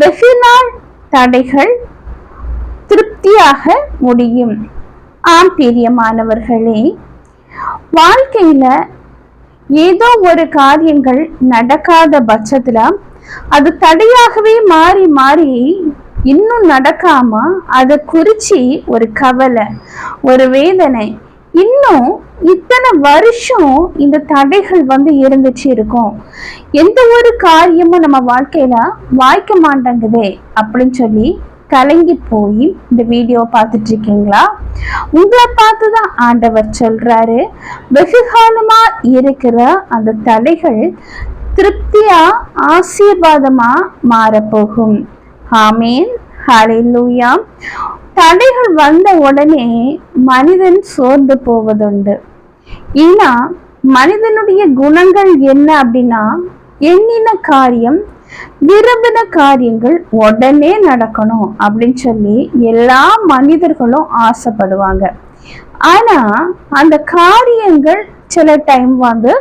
வெகு நாள் தடைகள் திருப்தியாக முடியும். ஆம் பிரியமானவர்களே வாழ்க்கையில ஏதோ ஒரு காரியங்கள் நடக்காத பட்சத்துல அது தடையாகவே மாறி மாறி இன்னும் நடக்காம அதை குறிச்சு ஒரு கவலை ஒரு வேதனை இன்னும் இத்தனை வருஷம் இந்த தடைகள் வந்து இருந்துச்சு இருக்கும். எந்த ஒரு காரியமும் நம்ம வாழ்க்கையில வாய்க்க மாட்டேங்குதே அப்படின்னு சொல்லி கலங்கி போய் இந்த வீடியோ பார்த்துட்டு இருக்கீங்களா? உங்களை பார்த்து தான் ஆண்டவர் சொல்றாரு. வெகு காலமா இருக்கிற அந்த தடைகள் திருப்தியா ஆசீர்வாதமா மாறப்போகும். ஆமேன். லூயா தடைகள் வந்த உடனே மனிதன் சோர்ந்து போவதுண்டு. ஏன்னா மனிதனுடைய குணங்கள் என்ன அப்படின்னா எண்ணின காரியம் விரும்பின காரியங்கள் உடனே நடக்கணும் அப்படின்னு சொல்லி எல்லா மனிதர்களும் ஆசைப்படுவாங்க. ஆனா அந்த காரியங்கள் சில டைம் வந்து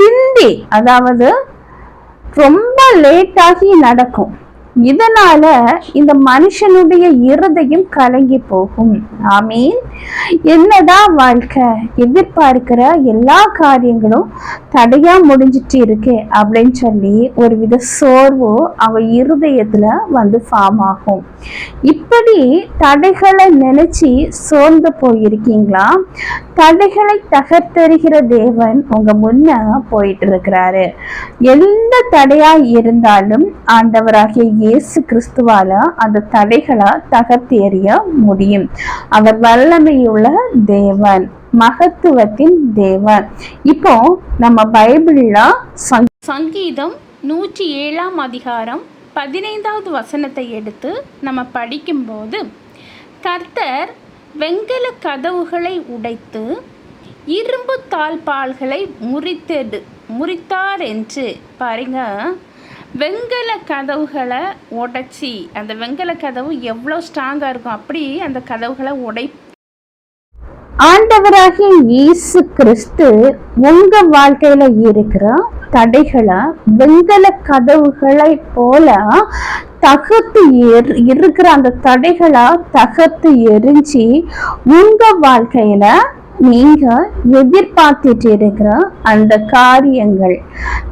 பிந்தி அதாவது ரொம்ப லேட்டாகி நடக்கும். இதனால இந்த மனுஷனுடைய இருதயம் கலங்கி போகும். ஆமீன். என்னதான் வாழ்க்கை எதிர்பார்க்கிற எல்லா காரியங்களும் தடையா முடிஞ்சிட்டு இருக்கு அப்படின்னு சொல்லி ஒரு வித சோர்வு அவ இருதயத்துல வந்து ஃபார்ம் ஆகும். இப்படி தடைகளை நினைச்சு சோர்ந்து போயிருக்கீங்களா? தடைகளை தகர்த்தெறிகிற தேவன் உங்க முன்ன போயிட்டு இருக்கிறாரு. எந்த தடையா இருந்தாலும் ஆண்டவராகிய இயேசு கிறிஸ்துவால அந்த தடைகளை தகர்த்து எறிய முடியும். அவர் வல்லமையுள்ள தேவன் மகத்துவத்தின் தேவன். இப்போ நம்ம பைபிள்ல சங்கீதம் நூற்றி ஏழாம் அதிகாரம் பதினைந்தாவது வசனத்தை எடுத்து நம்ம படிக்கும்போது கர்த்தர் வெங்கல கதவுகளை உடைத்து இரும்பு தாழ்பால்களை முறித்தெடு முறித்தார் என்று. பாருங்க. வெண்கல கதவுகளை உடைச்சி அந்த வெங்கல கதவு எவ்வளோ ஸ்ட்ராங்காக இருக்கும் அப்படி அந்த கதவுகளை உடை ஆண்டவராகிய இயேசு கிறிஸ்து உங்க வாழ்க்கையில இருக்கிற தடைகளை வெண்கல கதவுகளை போல தகர்த்து எர் இருக்கிற அந்த தடைகளை தகர்த்து எரிஞ்சு உங்க வாழ்க்கையில நீங்க எதிர்பார்த்துட்டு இருக்கிற அந்த காரியங்கள்.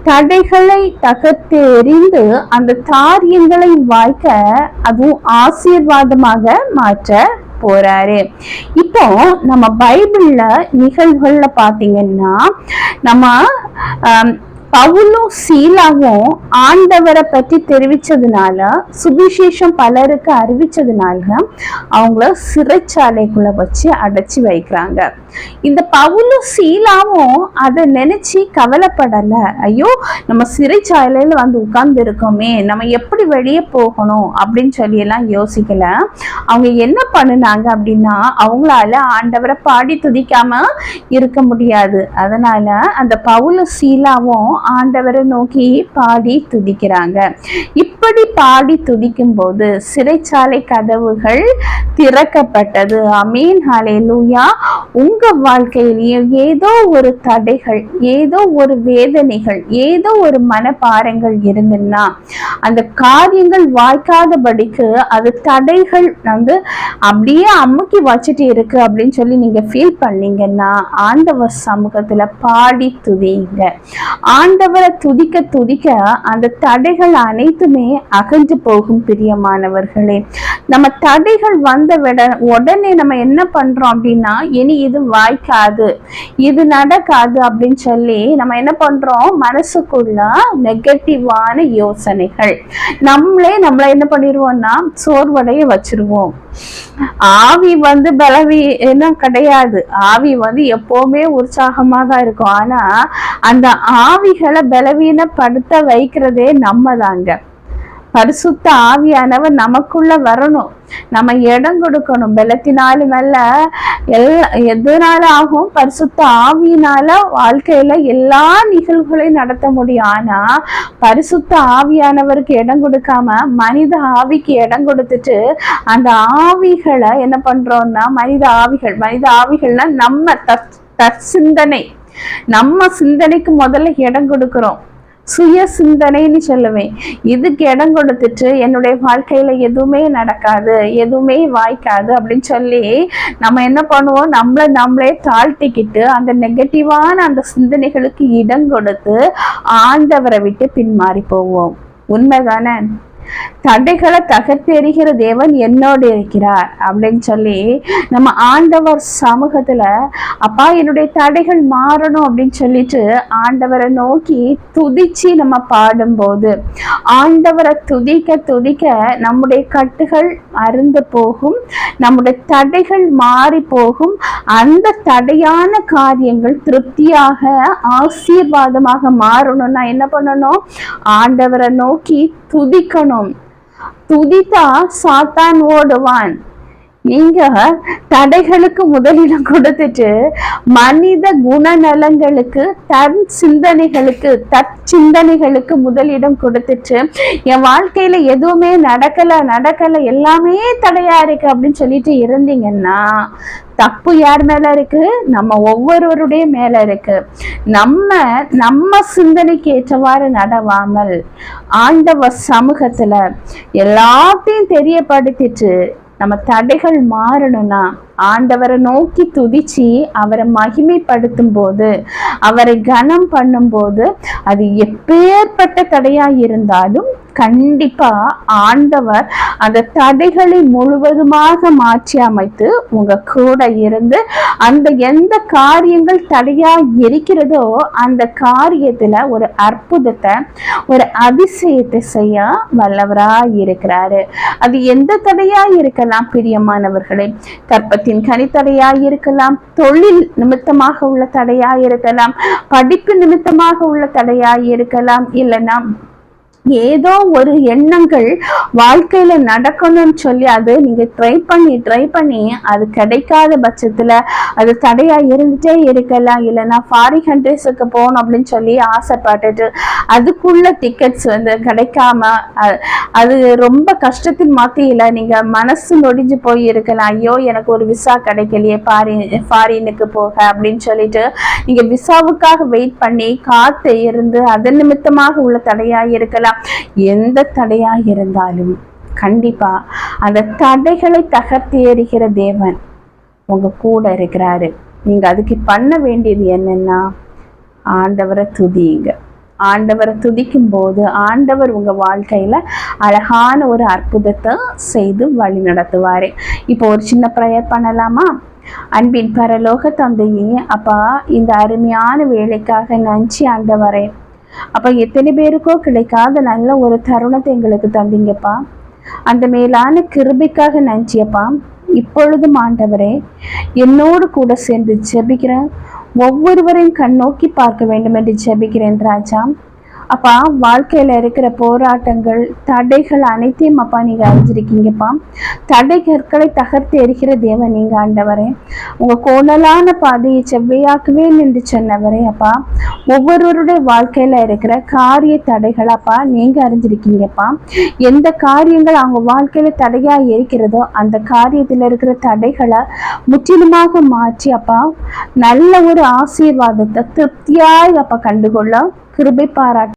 தடைகளை தகர்த்து எறிந்து அந்த காரியங்களை வாய்க்க அதுவும் ஆசீர்வாதமாக மாற்ற போறாரு. இப்போ நம்ம பைபிள்ல நிகழ்வுகள்ல பாத்தீங்கன்னா நம்ம பவுலும் சீலாவும் ஆண்டவரை பற்றி தெரிவிச்சதுனால சுவிசேஷம் பலருக்கு அறிவிச்சதுனால அவங்கள சிறைச்சாலைக்குள்ள வச்சு அடைச்சி வைக்கிறாங்க. இந்த பவுலும் சீலாவும் அதை நினைச்சு கவலைப்படலை. ஐயோ நம்ம சிறைச்சாலையில் வந்து உட்கார்ந்து இருக்கோமே நம்ம எப்படி வெளியே போகணும் அப்படின்னு சொல்லி எல்லாம் யோசிக்கல. அவங்க என்ன பண்ணினாங்க அப்படின்னா அவங்களால ஆண்டவரை பாடி துதிக்காம இருக்க முடியாது. அதனால அந்த பவுலும் சீலாவும் ஆண்டவரை நோக்கி பாடி துதிக்கிறாங்க. இப்படி பாடி துதிக்கும் போது சிறைச்சாலை கதவுகள் திறக்கப்பட்டது. அமீன் ஹalleluya. உங்க வாழ்க்கையிலேயும் ஏதோ ஒரு தடைகள் ஏதோ ஒரு வேதனைகள் ஏதோ ஒரு மனப்பாரங்கள் இருந்துன்னா அந்த காரியங்கள் வாய்க்காதபடிக்கு அது தடைகள் வந்து அப்படியே அமுக்கி வச்சுட்டு இருக்கு அப்படின்னு சொல்லி நீங்க ஃபீல் பண்ணீங்கன்னா ஆண்டவர் சமூகத்துல பாடி துதிங்க. ஆண்டவரை துதிக்க துதிக்க அந்த தடைகள் அனைத்துமே அகன்று போகும் பிரியமானவர்களே. நம்ம தடைகள் வந்த விட உடனே நம்ம என்ன பண்றோம் அப்படின்னா இனி இது வாய்க்காது இது நடக்காது அப்படின்னு சொல்லி நம்ம என்ன பண்றோம்? மனசுக்குள்ள நெகட்டிவான யோசனைகள். நம்மளே நம்மள என்ன பண்ணிடுவோம்னா சோர்வடைய வச்சிருவோம். ஆவி வந்து பலவி என்ன கிடையாது. ஆவி வந்து எப்பவுமே உற்சாகமா தான் இருக்கும். ஆனா அந்த ஆவி ஆவிகளை பலவீனப்படுத்த வைக்கிறதே நம்ம தாங்க பரிசுத்த ஆவியானவர் நமக்குள்ள வரணும். நம்ம இடம் கொடுக்கணும். பலத்தினாலும் அல்ல எல்லா எதனால ஆகும் பரிசுத்த ஆவியினால வாழ்க்கையில எல்லா நிகழ்வுகளையும் நடத்த முடியும். ஆனா பரிசுத்த ஆவியானவருக்கு இடம் கொடுக்காம மனித ஆவிக்கு இடம் கொடுத்துட்டு அந்த ஆவிகளை என்ன பண்றோம்னா மனித ஆவிகள் மனித ஆவிகள்னா நம்ம தற் தற்சிந்தனை. நம்ம சிந்தனைக்கு முதல்ல இடம் கொடுக்கிறோம். சுய சிந்தனைன்னு சொல்லுவேன். இதுக்கு இடம் கொடுத்துட்டு என்னுடைய வாழ்க்கையில எதுவுமே நடக்காது எதுவுமே வாய்க்காது அப்படின்னு சொல்லி நம்ம என்ன பண்ணுவோம்? நம்மளை நம்மளே தாழ்த்திக்கிட்டு அந்த நெகட்டிவான அந்த சிந்தனைகளுக்கு இடம் கொடுத்து ஆண்டவரை விட்டு பின்மாறி போவோம். உண்மைதானே? தடைகளை தகர்த்தெறிகிற தேவன் என்னோடு இருக்கிறார் அப்படின்னு சொல்லி நம்ம ஆண்டவர் சமூகத்துல அப்பா என்னுடைய தடைகள் மாறணும் அப்படின்னு சொல்லிட்டு ஆண்டவரை நோக்கி துதிச்சு நம்ம பாடும்போது ஆண்டவரை துதிக்க துதிக்க நம்முடைய கட்டுகள் அருந்து போகும் நம்முடைய தடைகள் மாறி போகும் அந்த தடையான காரியங்கள் திருப்தியாக ஆசீர்வாதமாக மாறணும்னா என்ன பண்ணணும்? ஆண்டவரை நோக்கி துதிக்கணும். துதித்தா சாத்தான் ஓடுவான். நீங்க தடைகளுக்கு முதலிடம் கொடுத்துட்டு மனித குணநலங்களுக்கு தன் சிந்தனைகளுக்கு தற்சிந்தனைகளுக்கு முதலிடம் கொடுத்துட்டு என் வாழ்க்கையில எதுவுமே நடக்கல நடக்கல எல்லாமே தடையா இருக்கு அப்படின்னு சொல்லிட்டு இருந்தீங்கன்னா தப்பு யார் மேல இருக்கு? நம்ம ஒவ்வொருவருடைய மேல இருக்கு. நம்ம நம்ம சிந்தனைக்கு ஏற்றவாறு நடவாமல் ஆண்டவர் சமூகத்துல எல்லாத்தையும் தெரியப்படுத்திட்டு நம்ம தடைகள் மாறணும்னா ஆண்டவரை நோக்கி துதிச்சு அவரை மகிமைப்படுத்தும் போது அவரை கனம் பண்ணும்போது அது எப்பேற்பட்ட தடையாக இருந்தாலும் கண்டிப்பா ஆண்டவர் அந்த தடைகளை முழுவதுமாக மாற்றி அமைத்து உங்க கூட இருந்து அந்த எந்த காரியங்கள் தடையா இருக்கிறதோ அந்த காரியத்துல ஒரு அற்புதத்தை ஒரு அதிசயத்தை செய்ய வல்லவரா இருக்கிறாரு. அது எந்த தடையா இருக்கலாம் பிரியமானவர்களே. குடும்பத்தின் கனித்தடையாய் இருக்கலாம். தொழில் நிமித்தமாக உள்ள தடையா இருக்கலாம். படிப்பு நிமித்தமாக உள்ள தடையா இருக்கலாம். இல்லைன்னா ஏதோ ஒரு எண்ணங்கள் வாழ்க்கையில நடக்கணும்னு சொல்லி அது நீங்க ட்ரை பண்ணி ட்ரை பண்ணி அது கிடைக்காத பட்சத்துல அது தடையா இருந்துட்டே இருக்கலாம். இல்லைன்னா ஃபாரின் கண்ட்ரிஸுக்கு போகணும் அப்படின்னு சொல்லி ஆசைப்பட்டுட்டு அதுக்குள்ள டிக்கெட்ஸ் வந்து கிடைக்காம அது ரொம்ப கஷ்டத்தின் மத்தியில நீங்க மனசு நொடிஞ்சு போய் இருக்கலாம் ஐயோ எனக்கு ஒரு விசா கிடைக்கலையே ஃபாரின் ஃபாரினுக்கு போக அப்படின்னு சொல்லிட்டு நீங்க விசாவுக்காக வெயிட் பண்ணி காத்து இருந்து அதன் நிமித்தமாக உள்ள தடையா இருக்கலாம். எந்த தடையா இருந்தாலும் கண்டிப்பா அந்த தடைகளை தகர்த்து எறிகிற தேவன் உங்க கூட இருக்கிறாரு. நீங்க அதுக்கு பண்ண வேண்டியது என்னன்னா ஆண்டவரை துதியுங்க. ஆண்டவரை துதிக்கும் போது ஆண்டவர் உங்க வாழ்க்கையில அழகான ஒரு அற்புதத்தை செய்து வழி நடத்துவாரு. இப்போ ஒரு சின்ன ப்ரேயர் பண்ணலாமா? அன்பின் பரலோக தந்தையே அப்பா இந்த அருமையான வேலைக்காக நன்றி ஆண்டவரேன் அப்ப எத்தனை பேருக்கோ கிடைக்காத நல்ல ஒரு தருணத்தை எங்களுக்கு தந்தீங்கப்பா. அந்த மேலான கிருபிக்காக நன்றியப்பா. இப்பொழுதும் ஆண்டவரே என்னோடு கூட சேர்ந்து ஜெபிக்கிறேன் ஒவ்வொருவரையும் கண்ணோக்கி பார்க்க வேண்டும் என்று ஜெபிக்கிறேன் ராஜா. அப்பா வாழ்க்கையில் இருக்கிற போராட்டங்கள் தடைகள் அனைத்தையும் அப்பா நீங்கள் அறிஞ்சிருக்கீங்கப்பா. தடை கற்களை தகர்த்து எரிக்கிற தேவன் நீங்கள் ஆண்டவரே. உங்கள் கோணலான பாதையை செவ்வையாக்கவே நின்று சொன்னவரே அப்பா. ஒவ்வொருவருடைய வாழ்க்கையில் இருக்கிற காரிய தடைகள் அப்பா நீங்கள் அறிஞ்சிருக்கீங்கப்பா. எந்த காரியங்கள் அவங்க வாழ்க்கையில் தடையாக இருக்கிறதோ அந்த காரியத்தில் இருக்கிற தடைகளை முற்றிலுமாக மாற்றி அப்பா நல்ல ஒரு ஆசீர்வாதத்தை திருப்தியாய் அப்பா கண்டுகொள்ள கிருபை பாராட்டு